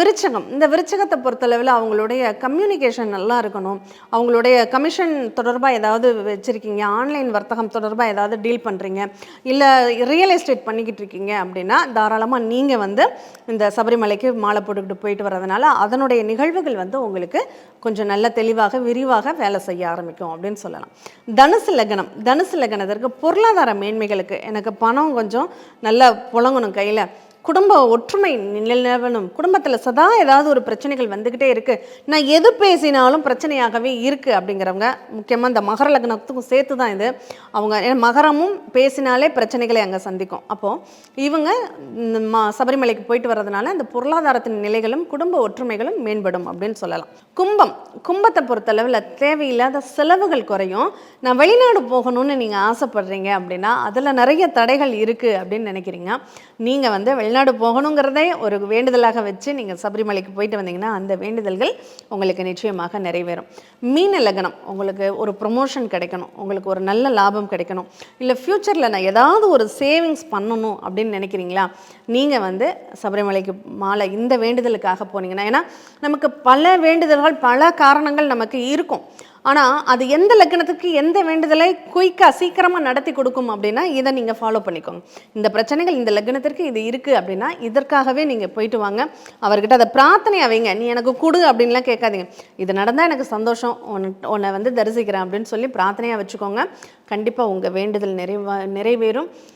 விருச்சகம். இந்த விருச்சகத்தை பொறுத்தளவில் அவங்களுடைய கம்யூனிகேஷன் நல்லா இருக்கணும். அவங்களுடைய கமிஷன் தொடர்பாக ஏதாவது வச்சுருக்கீங்க? ஆன்லைன் வர்த்தகம் தொடர்பாக ஏதாவது டீல் பண்ணுறீங்க இல்லை ரியல் எஸ்டேட் பண்ணிக்கிட்டு இருக்கீங்க அப்படின்னா தாராளமாக நீங்கள் வந்து இந்த சபரிமலைக்கு மாலை போட்டுக்கிட்டு போயிட்டு வர்றதுனால அதனுடைய நிகழ்வுகள் வந்து உங்களுக்கு கொஞ்சம் நல்ல தெளிவாக விரிவாக வேலை செய்ய ஆரம்பிக்கும் அப்படின்னு சொல்லலாம். தனுசு லக்னம். தனுசு லக்னத்திற்கு பொருளாதார மேன்மைகளுக்கு எனக்கு பணம் கொஞ்சம் நல்லா புழங்கணும் கையில். குடும்ப ஒற்றுமை நிலவணும். குடும்பத்தில் சதா ஏதாவது ஒரு பிரச்சனைகள் வந்துக்கிட்டே இருக்குது நான் எது பேசினாலும் பிரச்சனையாகவே இருக்குது அப்படிங்கிறவங்க முக்கியமாக இந்த மகர லக்னத்துக்கும் சேர்த்து தான் இது. அவங்க ஏன்னா மகரமும் பேசினாலே பிரச்சனைகளை அங்கே சந்திக்கும். அப்போது இவங்க ம சபரிமலைக்கு போயிட்டு வர்றதுனால அந்த பொருளாதாரத்தின் நிலைகளும் குடும்ப ஒற்றுமைகளும் மேம்படும் அப்படின்னு சொல்லலாம். கும்பம் கும்பத்தை பொறுத்தளவில் தேவையில்லாத செலவுகள் குறையும். நான் வெளிநாடு போகணும்னு நீங்கள் ஆசைப்படுறீங்க அப்படின்னா அதில் நிறைய தடைகள் இருக்குது அப்படின்னு நினைக்கிறீங்க. நீங்கள் வந்து வெளிநாடு போகணுங்கிறதே ஒரு வேண்டுதலாக வச்சு நீங்கள் சபரிமலைக்கு போயிட்டு வந்தீங்கன்னா அந்த வேண்டுதல்கள் உங்களுக்கு நிச்சயமாக நிறைவேறும். மீன லக்னம் உங்களுக்கு ஒரு ப்ரொமோஷன் கிடைக்கணும். உங்களுக்கு ஒரு நல்ல லாபம் கிடைக்கணும். இல்லை ஃப்யூச்சரில் நான் ஏதாவது ஒரு சேவிங்ஸ் பண்ணணும் அப்படின்னு நினைக்கிறீங்களா? நீங்கள் வந்து சபரிமலைக்கு மாலை இந்த வேண்டுதலுக்காக போனீங்கன்னா ஏன்னா நமக்கு பல வேண்டுதல்கள் பல காரணங்கள் நமக்கு இருக்கும். ஆனால் அது எந்த லக்கணத்துக்கு எந்த வேண்டுதலை குயிக்காக சீக்கிரமாக நடத்தி கொடுக்கும் அப்படின்னா இதை நீங்கள் ஃபாலோ பண்ணிக்கோங்க. இந்த பிரச்சனைகள் இந்த லக்னத்திற்கு இது இருக்குது அப்படின்னா இதற்காகவே நீங்கள் போயிட்டு வாங்க. அவர்கிட்ட அதை பிரார்த்தனையாக வைங்க. நீ எனக்கு கொடு அப்படின்லாம் கேட்காதீங்க. இது நடந்தால் எனக்கு சந்தோஷம். உன் உன்னை வந்து தரிசிக்கிறேன் அப்படின்னு சொல்லி பிரார்த்தனையாக வச்சுக்கோங்க. கண்டிப்பாக உங்கள் வேண்டுதல் நிறைவா நிறைவேறும்.